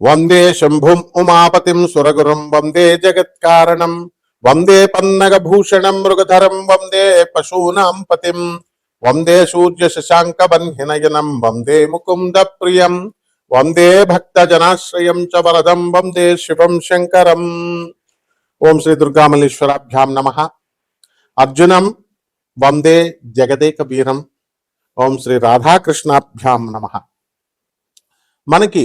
వందే శంభుం ఉమాపతిం సురగురుం వందే జగత్కారణం వందే పన్నగభూషణం మృగధరం వందే పశూనాం పతిం వందే సూర్య శశాంక బన్హినయనం వందే ముకుంద ప్రియం వందే భక్త జనాశ్రయం చ వరదం వందే శివం శంకరం ఓం శ్రీ దుర్గామల్లేశ్వరాభ్యాం నమ అర్జునం వందే జగదేక వీరం ఓం శ్రీ రాధాకృష్ణాభ్యాం నమ మనకి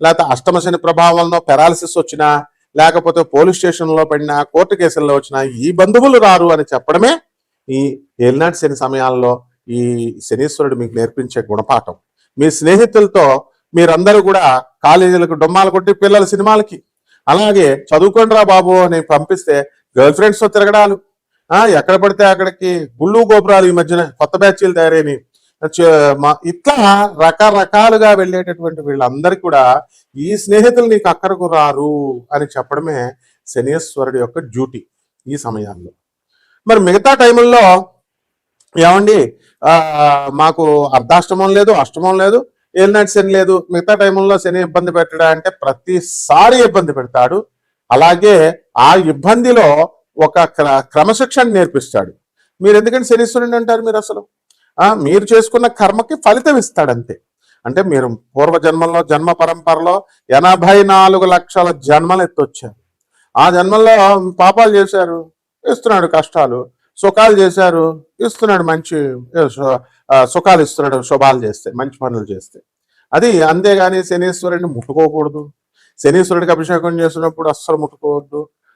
లేకపోతే అష్టమ శని ప్రభావం వలన పెరాలసిస్ వచ్చినా లేకపోతే పోలీస్ స్టేషన్లో పడినా కోర్టు కేసుల్లో వచ్చినా ఈ బంధువులు రారు అని చెప్పడమే ఈ ఏలినాటి శని సమయాల్లో ఈ శనీశ్వరుడు మీకు నేర్పించే గుణపాఠం. మీ స్నేహితులతో మీరందరూ కూడా కాలేజీలకు డొమ్మాలు కొట్టి పిల్లల సినిమాలకి అలాగే చదువుకోండి రా బాబు అని పంపిస్తే గర్ల్ ఫ్రెండ్స్తో తిరగడాలు. ఎక్కడ పడితే అక్కడికి గుళ్ళు గోపురాలు ఈ మధ్యన కొత్త బ్యాచ్లు తయారైనవి. ఇట్లా రకరకాలుగా వెళ్ళేటటువంటి వీళ్ళందరికీ కూడా ఈ స్నేహితులు నీకు అక్కడకు రారు అని చెప్పడమే శనీశ్వరుడి యొక్క డ్యూటీ ఈ సమయాల్లో. మరి మిగతా టైముల్లో ఏమండి? మాకు అర్ధాష్టమం లేదు అష్టమం లేదు ఏలినాటి శని లేదు. మిగతా టైంలో శని ఇబ్బంది పెట్టడా అంటే ప్రతిసారి ఇబ్బంది పెడతాడు. అలాగే ఆ ఇబ్బందిలో ఒక క్ర- క్రమశిక్షణ నేర్పిస్తాడు. మీరు ఎందుకంటే శనిశ్వరుని అంటారు మీరు అసలు? మీరు చేసుకున్న కర్మకి ఫలితం ఇస్తాడు అంతే అంటే మీరు పూర్వజన్మల్లో జన్మ పరంపరలో ఎనభై నాలుగు లక్షల జన్మలు ఎత్తొచ్చారు. ఆ జన్మల్లో పాపాలు చేశారు ఇస్తున్నాడు కష్టాలు సుఖాలు చేశారు ఇస్తున్నాడు మంచి సుఖాలు ఇస్తున్నాడు శుభాలు చేస్తే మంచి పనులు చేస్తే. అది అంతేగాని శనీశ్వరుడిని ముట్టుకోకూడదు. శనీశ్వరుడికి అభిషేకం చేసినప్పుడు అస్సలు ముట్టుకోవద్దు.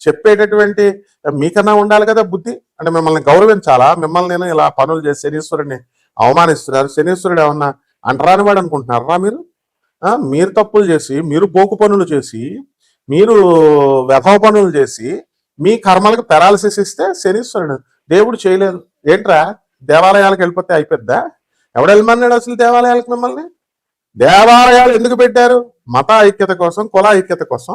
చెప్పేటటువంటి మీకన్నా ఉండాలి కదా బుద్ధి. అంటే మిమ్మల్ని గౌరవించాలా? మిమ్మల్ని నేను ఇలా పనులు చేసి శనీశ్వరుడిని అవమానిస్తున్నారు శనీశ్వరుడు ఏమన్నా అంటరాని వాడు అనుకుంటున్నారా మీరు? మీరు తప్పులు చేసి మీరు బోకు పనులు చేసి మీరు వ్యధవ పనులు చేసి మీ కర్మలకు పెరాలసిస్ ఇస్తే శనీశ్వరుడు. దేవుడు చేయలేదు. ఏంట్రా? దేవాలయాలకు వెళ్ళిపోతే అయిపోద్దా? ఎవడు వెళ్ళమన్నాడు అసలు దేవాలయాలకు మిమ్మల్ని? దేవాలయాలు ఎందుకు పెట్టారు? మత ఐక్యత కోసం కుల ఐక్యత కోసం.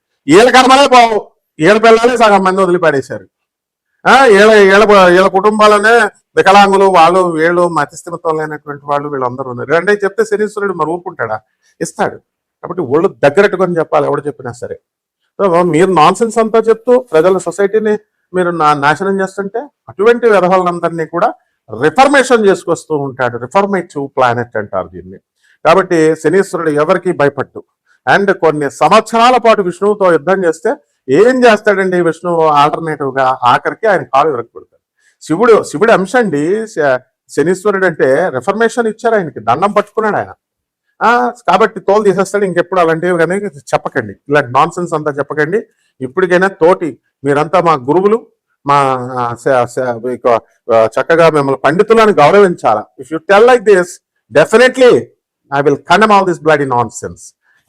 వీళ్ళ కర్మలే పోవు. వీళ్ళ పిల్లలే సగం మంది వదిలిపడేశారు. ఆ వీళ్ళ వీళ్ళ వీళ్ళ కుటుంబాలనే వికలాంగులు వాళ్ళు వీళ్ళు మతిస్థిమితం లేనటువంటి వాళ్ళు వీళ్ళందరూ ఉన్నారు. అంటే చెప్తే శనీశ్వరుడు మరి ఊరుకుంటాడా? ఇస్తాడు. కాబట్టి ఒళ్ళు దగ్గరట్టుకొని చెప్పాలి ఎవడు చెప్పినా సరే. సో మీరు నాన్ సెన్స్ అంతా చెప్తూ ప్రజల సొసైటీని మీరు నా- నాశనం చేస్తుంటే అటువంటి విధవాళ్ళందరినీ కూడా రిఫర్మేషన్ చేసుకొస్తూ ఉంటాడు. రిఫర్మేటివ్ ప్లానెట్ అంటారు దీన్ని. కాబట్టి శనీశ్వరుడు ఎవరికి భయపట్టు. అండ్ కొన్ని సంవత్సరాల పాటు విష్ణువుతో యుద్ధం చేస్తే ఏం చేస్తాడండి విష్ణువు ఆల్టర్నేటివ్గా ఆఖరికి ఆయన కాలు విరగొడతాడు శివుడు శివుడు అంశ అండి శ- శనీశ్వరుడు అంటే రిఫర్మేషన్ ఇచ్చారు ఆయనకి. దండం పట్టుకున్నాడు ఆయన. కాబట్టి తోలు తీసేస్తాడు ఇంకెప్పుడు అలాంటివి కానీ చెప్పకండి. ఇలాంటి నాన్ సెన్స్ అంతా చెప్పకండి. ఇప్పటికైనా తోటి మీరంతా మా గురువులు మా చక్కగా మిమ్మల్ని పండితులను గౌరవించాలా? If you tell like this definitely I will condemn all this bloody nonsense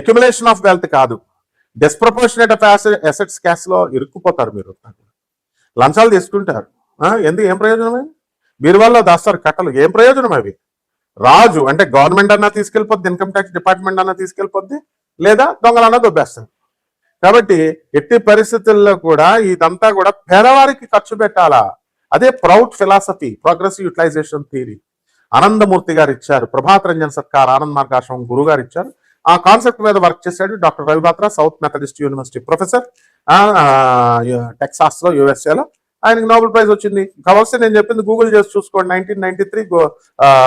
accumulation of wealth కాదు. డెస్ప్రపోర్షనేట్ ఆఫ్ అసెట్స్ క్యాష్లో ఇరుక్కుపోతారు మీరు. లంచాలు తీసుకుంటారు. ఎందుకు? ఏం ప్రయోజనమే? బీరువాల్లో దాస్తారు కట్టలు. ఏం ప్రయోజనం అవి? రాజు అంటే గవర్నమెంట్ అన్నా తీసుకెళ్ళిపోద్ది ఇన్కమ్ ట్యాక్స్ డిపార్ట్మెంట్ అన్నా తీసుకెళ్ళిపోద్ది లేదా దొంగలన్నా దొబ్బేస్తారు. కాబట్టి ఎట్టి పరిస్థితుల్లో కూడా ఇదంతా కూడా పేదవారికి ఖర్చు పెట్టాలా? అదే PROUT philosophy progressive utilisation theory Anandamurti గారు ఇచ్చారు ప్రభాత్ రంజన్ సర్కార్ ఆనంద్ మార్గాశ్రమం గురువు గారు ఇచ్చారు. ఆ కాన్సెప్ట్ మీద వర్క్ చేశాడు doctor Ravi Batra south Methodist university professor టెక్సాస్లో యూఎస్ఏలో. USA ఆయనకి నోబెల్ ప్రైజ్ వచ్చింది. కావాల్సి నేను చెప్పింది గూగుల్ చేసి చూసుకోండి. Nineteen ninety three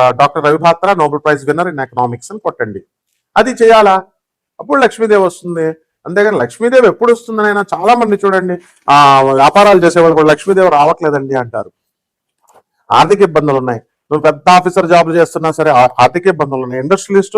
doctor Ravi Batra Nobel prize winner in economics అని కొట్టండి. అది చేయాలా? అప్పుడు లక్ష్మీదేవి వస్తుంది. అంతేగాని లక్ష్మీదేవి ఎప్పుడు వస్తుందని అయినా చాలా మంది చూడండి. ఆ వ్యాపారాలు చేసేవాళ్ళు కూడా లక్ష్మీదేవి రావట్లేదండి అంటారు. ఆర్థిక ఇబ్బందులు ఉన్నాయి. నువ్వు పెద్ద ఆఫీసర్ జాబ్ చేస్తున్నా సరే ఆ- ఆర్థిక ఇబ్బందులు ఉన్నాయి. ఇండస్ట్రియలిస్ట్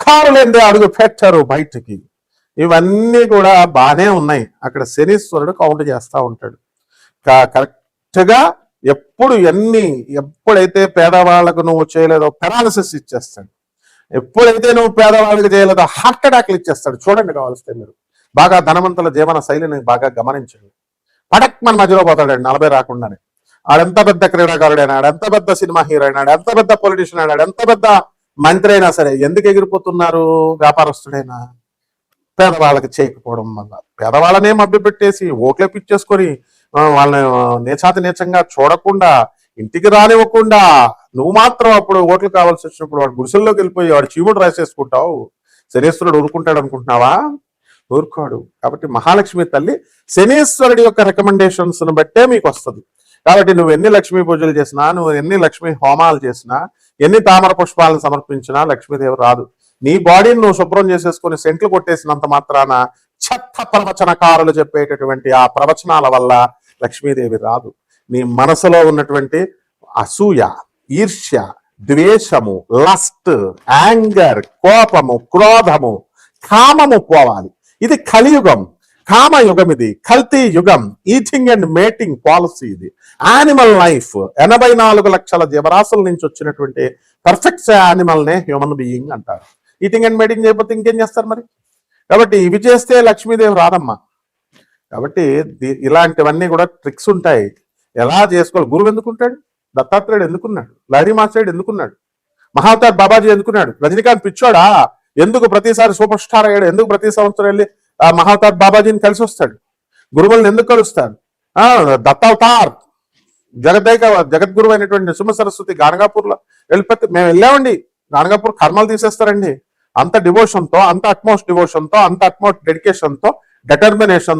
కారు లేనిదే అడుగు పెట్టారు బయటికి. ఇవన్నీ కూడా బాగానే ఉన్నాయి. అక్కడ శనీశ్వరుడు కౌంట్ చేస్తా ఉంటాడు. కరెక్ట్గా ఎప్పుడు ఎన్ని ఎప్పుడైతే పేదవాళ్ళకు నువ్వు చేయలేదో పెరాలసిస్ ఇచ్చేస్తాడు. ఎప్పుడైతే నువ్వు పేదవాళ్ళకి చేయలేదో హార్ట్ అటాక్లు ఇచ్చేస్తాడు. చూడండి కావాల్స్తే మీరు. బాగా ధనవంతుల జీవన శైలిని బాగా గమనించండి. పడక్ మన మధ్యలో పోతాడండి నలభై రాకుండానే. ఆడెంత పెద్ద క్రీడాకారుడైనా ఆడెంత పెద్ద సినిమా హీరో అయినాడు ఎంత పెద్ద పొలిటీషియన్ అయినాడు ఎంత పెద్ద మంత్రి అయినా సరే ఎందుకు ఎగిరిపోతున్నారు? వ్యాపారస్తుడైనా పేదవాళ్ళకి చేయకపోవడం వల్ల. పేదవాళ్ళనే మభ్యపెట్టేసి ఓట్లే పిచ్చేసుకొని వాళ్ళని నేచాతి నీచంగా చూడకుండా ఇంటికి రానివ్వకుండా నువ్వు మాత్రం అప్పుడు ఓట్లు కావాల్సి వచ్చినప్పుడు వాడు గుడిసెల్లోకి వెళ్ళిపోయి వాడు చీముడు రాసేసుకుంటావు. శనీశ్వరుడు ఊరుకుంటాడు అనుకుంటున్నావా? ఊరుకోడు. కాబట్టి మహాలక్ష్మి తల్లి శనీశ్వరుడి యొక్క రికమెండేషన్స్ను బట్టే మీకు వస్తుంది. కాబట్టి నువ్వు ఎన్ని లక్ష్మీ పూజలు చేసినా నువ్వు ఎన్ని లక్ష్మీ హోమాలు చేసినా ఎన్ని తామర పుష్పాలను సమర్పించినా లక్ష్మీదేవి రాదు. నీ బాడీని నువ్వు శుభ్రం చేసేసుకొని సెంట్లు కొట్టేసినంత మాత్రాన చెత్త ప్రవచనకారులు చెప్పేటటువంటి ఆ ప్రవచనాల వల్ల లక్ష్మీదేవి రాదు. నీ మనసులో ఉన్నటువంటి అసూయ ఈర్ష్య ద్వేషము లస్ట్ యాంగర్ కోపము క్రోధము కామము పోవాలి. ఇది కలియుగం. కామయుగం ఇది కల్తీ యుగం ఈటింగ్ అండ్ మేటింగ్ పాలసీ ఇది. యానిమల్ లైఫ్ ఎనభై నాలుగు లక్షల జీవరాశుల నుంచి వచ్చినటువంటి పర్ఫెక్ట్ యానిమల్నే హ్యూమన్ బీయింగ్ అంటారు. ఈటింగ్ అండ్ మేటింగ్ చేయకపోతే ఇంకేం చేస్తారు మరి? కాబట్టి ఇవి చేస్తే లక్ష్మీదేవి రాదమ్మా. కాబట్టి ఇలాంటివన్నీ కూడా ట్రిక్స్ ఉంటాయి. ఎలా చేసుకోవాలి? గురువు ఎందుకుంటాడు? దత్తాత్రేయుడు ఎందుకున్నాడు? లహరి మాస్టర్డు ఎందుకున్నాడు? మహావతార్ బాబాజీ ఎందుకున్నాడు? రజనీకాంత్ పిచ్చోడా? ఎందుకు ప్రతిసారి సూపర్ స్టార్ అయ్యాడు? ఎందుకు ప్రతి సంవత్సరం వెళ్ళి ఆ మహావతార్ బాబాజీని కలిసి వస్తాడు. గురువులను ఎందుకు కలుస్తాడు? ఆ దత్తావతార్ జగదైక జగద్గురు అయినటువంటి నృసింహ సరస్వతి గానగాపూర్లో వెళ్ళిపోతే మేము వెళ్ళామండి. గానగాపూర్ కర్మలు తీసేస్తారండి. అంత డివోషన్తో అంత అట్మోస్ట్ డివోషన్తో అంత అట్మోస్ట్ డెడికేషన్తో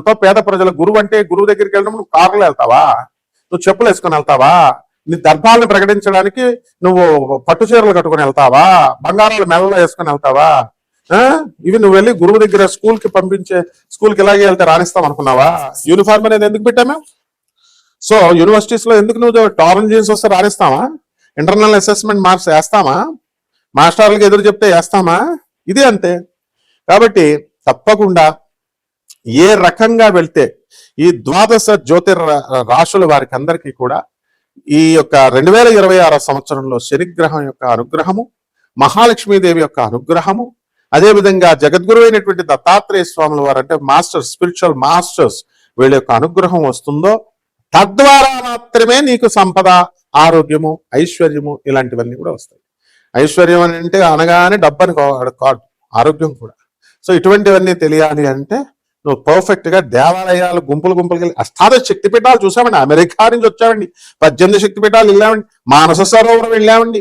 తో పేద ప్రజల గురువు అంటే గురువు దగ్గరికి వెళ్ళడం నువ్వు కారులో వెళ్తావా? నువ్వు చెప్పులు వేసుకొని వెళ్తావా? నీ దర్భాలను ప్రకటించడానికి నువ్వు పట్టు చీరలు కట్టుకొని వెళ్తావా? బంగారాలు మెల్లలో వేసుకొని వెళ్తావా? ఇవి నువ్వు వెళ్ళి గురువు దగ్గర స్కూల్కి పంపించే స్కూల్కి ఇలాగే వెళ్తే రాణిస్తాం అనుకున్నావా? యూనిఫామ్ అనేది ఎందుకు పెట్టాము? సో యూనివర్సిటీస్లో ఎందుకు నువ్వు టారన్ జీన్స్ వస్తే రాణిస్తావా ఇంటర్నల్ అసెస్మెంట్ మార్క్స్ వేస్తామా? మాస్టర్లకు ఎదురు చెప్తే వేస్తామా? ఇది అంతే. కాబట్టి తప్పకుండా ఏ రకంగా వెళ్తే ఈ ద్వాదశ జ్యోతిర్ రాశుల వారికి అందరికీ కూడా ఈ యొక్క రెండు వేల ఇరవై ఆరో సంవత్సరంలో శనిగ్రహం యొక్క అనుగ్రహము మహాలక్ష్మీదేవి యొక్క అనుగ్రహము అదేవిధంగా జగద్గురు అయినటువంటి దత్తాత్రేయ స్వాముల వారు అంటే మాస్టర్స్ స్పిరిచువల్ మాస్టర్స్ వీళ్ళ యొక్క అనుగ్రహం వస్తుందో తద్వారా మాత్రమే నీకు సంపద ఆరోగ్యము ఐశ్వర్యము ఇలాంటివన్నీ కూడా వస్తాయి. ఐశ్వర్యం అని అంటే అనగానే డబ్బని కాదు ఆరోగ్యం కూడా. సో ఇటువంటివన్నీ తెలియాలి అంటే నువ్వు పర్ఫెక్ట్గా దేవాలయాలు గుంపులు గుంపులు వెళ్ళి అష్టాదశ శక్తి పీఠాలు చూసామండి. అమెరికా నుంచి వచ్చామండి. పద్దెనిమిది శక్తిపీఠాలు వెళ్ళామండి. మానస సరోవరం వెళ్ళామండి.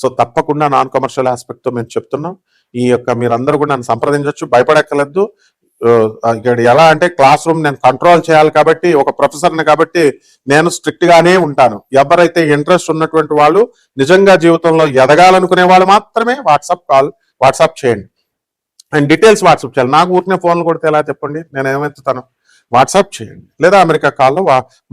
సో తప్పకుండా నాన్ కమర్షియల్ ఆస్పెక్ట్తో మేము చెప్తున్నాం. ఈ యొక్క మీరందరూ కూడా నన్ను సంప్రదించవచ్చు భయపడక్కర్లేదు. ఇక్కడ ఎలా అంటే క్లాస్ రూమ్ నేను కంట్రోల్ చేయాలి కాబట్టి ఒక ప్రొఫెసర్ని కాబట్టి నేను స్ట్రిక్ట్ గానే ఉంటాను. ఎవరైతే ఇంట్రెస్ట్ ఉన్నటువంటి వాళ్ళు నిజంగా జీవితంలో ఎదగాలనుకునే వాళ్ళు మాత్రమే వాట్సాప్ కాల్ వాట్సాప్ చేయండి. అండ్ డీటెయిల్స్ వాట్సాప్ చేయాలి. నాకు ఊరికే ఫోన్లు కొడితే ఎలా చెప్పండి? నేను ఏమెత్తుతాను? వాట్సాప్ చేయండి లేదా అమెరికా కాల్లో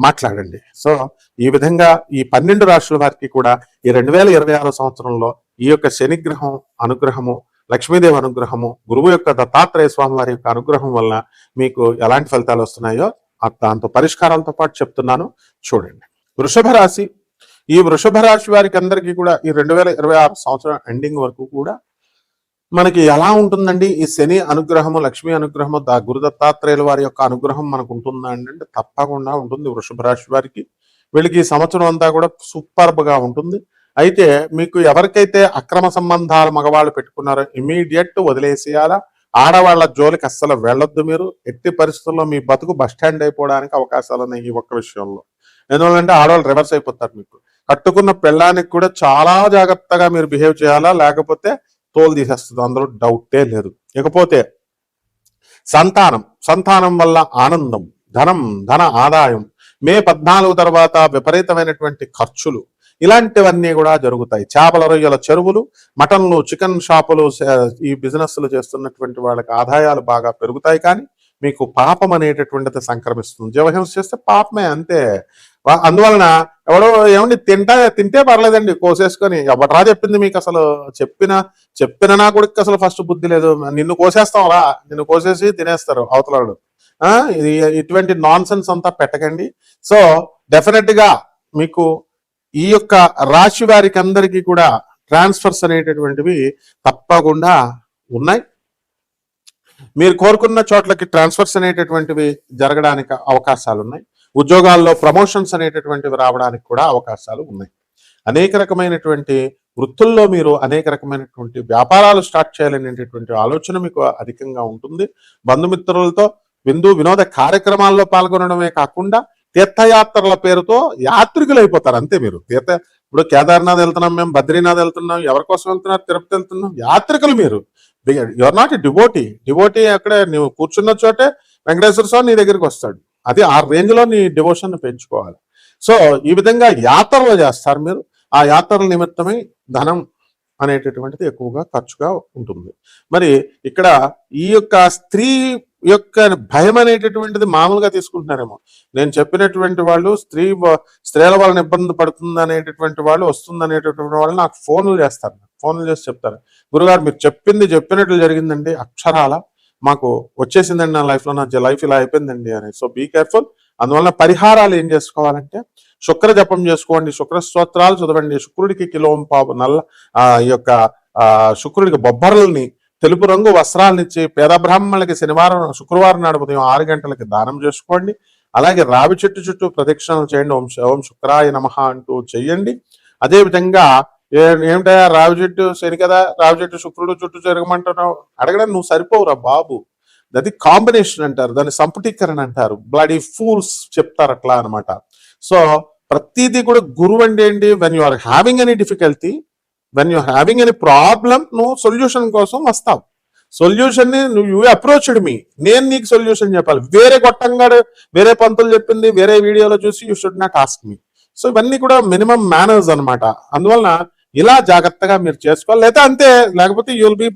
మాట్లాడండి. సో ఈ విధంగా ఈ పన్నెండు రాష్ట్రాల వారికి కూడా ఈ రెండు వేల ఇరవై ఆరో సంవత్సరంలో ఈ యొక్క శనిగ్రహం అనుగ్రహము లక్ష్మీదేవి అనుగ్రహము గురువు యొక్క దత్తాత్రేయ స్వామి వారి యొక్క అనుగ్రహం వల్ల మీకు ఎలాంటి ఫలితాలు వస్తున్నాయో దాంతో పరిష్కారాలతో పాటు చెప్తున్నాను. చూడండి. వృషభ రాశి. ఈ వృషభ రాశి వారికి అందరికీ కూడా ఈ రెండు వేల ఇరవై ఆరు సంవత్సరం ఎండింగ్ వరకు కూడా మనకి ఎలా ఉంటుందండి? ఈ శని అనుగ్రహము లక్ష్మీ అనుగ్రహము దా గురుదత్తాత్రేయుల వారి యొక్క అనుగ్రహం మనకు ఉంటుందా అంటే తప్పకుండా ఉంటుంది వృషభ రాశి వారికి. వీళ్ళకి ఈ సంవత్సరం అంతా కూడా సూపర్బ్గా ఉంటుంది. అయితే మీకు ఎవరికైతే అక్రమ సంబంధాలు మగవాళ్ళు పెట్టుకున్నారో ఇమీడియట్ వదిలేసేయాలా? ఆడవాళ్ళ జోలికి అస్సలు వెళ్ళొద్దు మీరు. ఎట్టి పరిస్థితుల్లో మీ బతుకు బస్ స్టాండ్ అయిపోవడానికి అవకాశాలు ఉన్నాయి ఈ ఒక్క విషయంలో. ఎందువల్లంటే ఆడవాళ్ళు రివర్స్ అయిపోతారు మీకు. కట్టుకున్న పెళ్ళానికి కూడా చాలా జాగ్రత్తగా మీరు బిహేవ్ చేయాలా? లేకపోతే తోలు తీసేస్తుంది. అందులో డౌటే లేదు. ఇకపోతే సంతానం. సంతానం వల్ల ఆనందం ధనం ధన ఆదాయం మే పద్నాలుగు తర్వాత విపరీతమైనటువంటి ఖర్చులు. ఇలాంటివన్నీ కూడా జరుగుతాయి. చేపల రొయ్యల చెరువులు మటన్లు చికెన్ షాపులు ఈ బిజినెస్లు చేస్తున్నటువంటి వాళ్ళకి ఆదాయాలు బాగా పెరుగుతాయి కానీ మీకు పాపం అనేటటువంటిది సంక్రమిస్తుంది. జీవహింస చేస్తే పాపమే అంతే. అందువలన ఎవడో ఏమండి తింటా తింటే పర్లేదండి కోసేసుకొని. ఎవడరా చెప్పింది మీకు అసలు? చెప్పిన చెప్పిన నా కొడుకు అసలు ఫస్ట్ బుద్ధి లేదు. నిన్ను కోసేస్తాం రా. నిన్ను కోసేసి తినేస్తారు అవతలాడు ఇటువంటి నాన్ సెన్స్ అంతా పెట్టకండి. సో డెఫినెట్గా మీకు ఈ యొక్క రాశి వారికి అందరికీ కూడా ట్రాన్స్ఫర్స్ అనేటటువంటివి తప్పకుండా ఉన్నాయి. మీరు కోరుకున్న చోట్లకి ట్రాన్స్ఫర్స్ అనేటటువంటివి జరగడానికి అవకాశాలు ఉన్నాయి ఉద్యోగాల్లో ప్రమోషన్స్ అనేటటువంటివి రావడానికి కూడా అవకాశాలు ఉన్నాయి. అనేక రకమైనటువంటి వృత్తుల్లో మీరు అనేక రకమైనటువంటి వ్యాపారాలు స్టార్ట్ చేయాలనేటటువంటి ఆలోచన మీకు అధికంగా ఉంటుంది. బంధుమిత్రులతో విందు వినోద కార్యక్రమాల్లో పాల్గొనడమే కాకుండా తీర్థయాత్రల పేరుతో యాత్రికులు అయిపోతారు. అంతే మీరు. తీర్థ ఇప్పుడు కేదార్నాథ్ వెళ్తున్నాం మేము బద్రీనాథ్ వెళ్తున్నాం ఎవరి కోసం వెళ్తున్నారు తిరుపతి వెళ్తున్నాం యాత్రికులు మీరు. Your not devotee. డివోటీ అక్కడ నువ్వు కూర్చున్న చోటే వెంకటేశ్వర స్వామి నీ దగ్గరికి వస్తాడు. అది ఆ రేంజ్లో నీ డివోషన్ పెంచుకోవాలి. సో ఈ విధంగా యాత్రలు చేస్తారు మీరు. ఆ యాత్రల నిమిత్తమై ధనం అనేటటువంటిది ఎక్కువగా ఖర్చుగా ఉంటుంది. మరి ఇక్కడ ఈ యొక్క స్త్రీ యొక్క భయం అనేటటువంటిది మామూలుగా తీసుకుంటున్నారేమో. నేను చెప్పినటువంటి వాళ్ళు స్త్రీ స్త్రీల వలన ఇబ్బంది పడుతుంది అనేటటువంటి వాళ్ళు వస్తుంది అనేటటువంటి వాళ్ళు నాకు ఫోన్లు చేస్తారు. ఫోన్లు చేసి చెప్తారు. గురుగారు మీరు చెప్పింది చెప్పినట్లు జరిగిందండి. అక్షరాల? మాకు వచ్చేసిందండి నా లైఫ్లో నా లైఫ్ ఇలా అయిపోయిందండి అని. సో బీ కేర్ఫుల్ అందువల్ల పరిహారాలు ఏం చేసుకోవాలంటే శుక్ర జపం చేసుకోండి శుక్ర స్తోత్రాలు చదవండి. శుక్రుడికి కిలోం పావు నల్ల ఆ ఈ యొక్క శుక్రుడికి బొబ్బర్లని తెలుపు రంగు వస్త్రాలను ఇచ్చి పేద బ్రాహ్మణులకి శనివారం శుక్రవారం నాడు ఉదయం ఆరు గంటలకి దానం చేసుకోండి. అలాగే రావి చెట్టు చుట్టూ ప్రదక్షిణలు చేయండి. ఓం శ- ఓం శుక్రాయ నమ అంటూ చెయ్యండి అదేవిధంగా విధంగా ఏమిటయా రావి చెట్టు శని కదా? రావి చెట్టు శుక్రుడు చుట్టూ జరగమంటున్నావు. అడగడం నువ్వు సరిపోవురా బాబు. అది కాంబినేషన్ అంటారు దాన్ని సంపుటీకరణ అంటారు. బ్లడీ ఫూల్స్ చెప్తారు అట్లా అనమాట సో ప్రతిదీ కూడా గురువు అంటే ఏంటి? When you are having any difficulty when you having any problem నువ్వు సొల్యూషన్ కోసం వస్తావు. సొల్యూషన్ని నువ్వు యూ అప్రోచ్డ్ మీ నేను నీకు సొల్యూషన్ చెప్పాలి. వేరే గొట్టంగాడు వేరే పంతులు చెప్పింది వేరే వీడియోలో చూసి you should not ask me so ఇవన్నీ కూడా మినిమం మేనర్స్ అన్నమాట. అందువలన ఇలా జాగ్రత్తగా మీరు చేసుకోవాలి. లేదా అంతే లేకపోతే you will be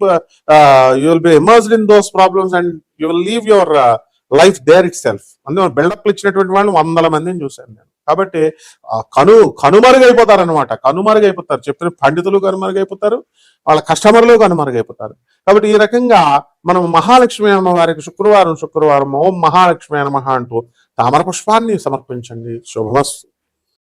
you will be immersed in those problems and you will leave your life there itself అందులో బిల్డప్లు ఇచ్చినటువంటి వాళ్ళు వందల మందిని చూశాను నేను. కాబట్టి కను కనుమరుగైపోతారనమాట కనుమరుగైపోతారు. చెప్పిన పండితులు కనుమరుగైపోతారు వాళ్ళ కస్టమర్లు కనుమరుగైపోతారు. కాబట్టి ఈ రకంగా మనం మహాలక్ష్మి అమ్మవారికి శుక్రవారం శుక్రవారం ఓం మహాలక్ష్మి అనమహ అంటూ తామర పుష్పాన్ని సమర్పించండి. శుభమస్తు.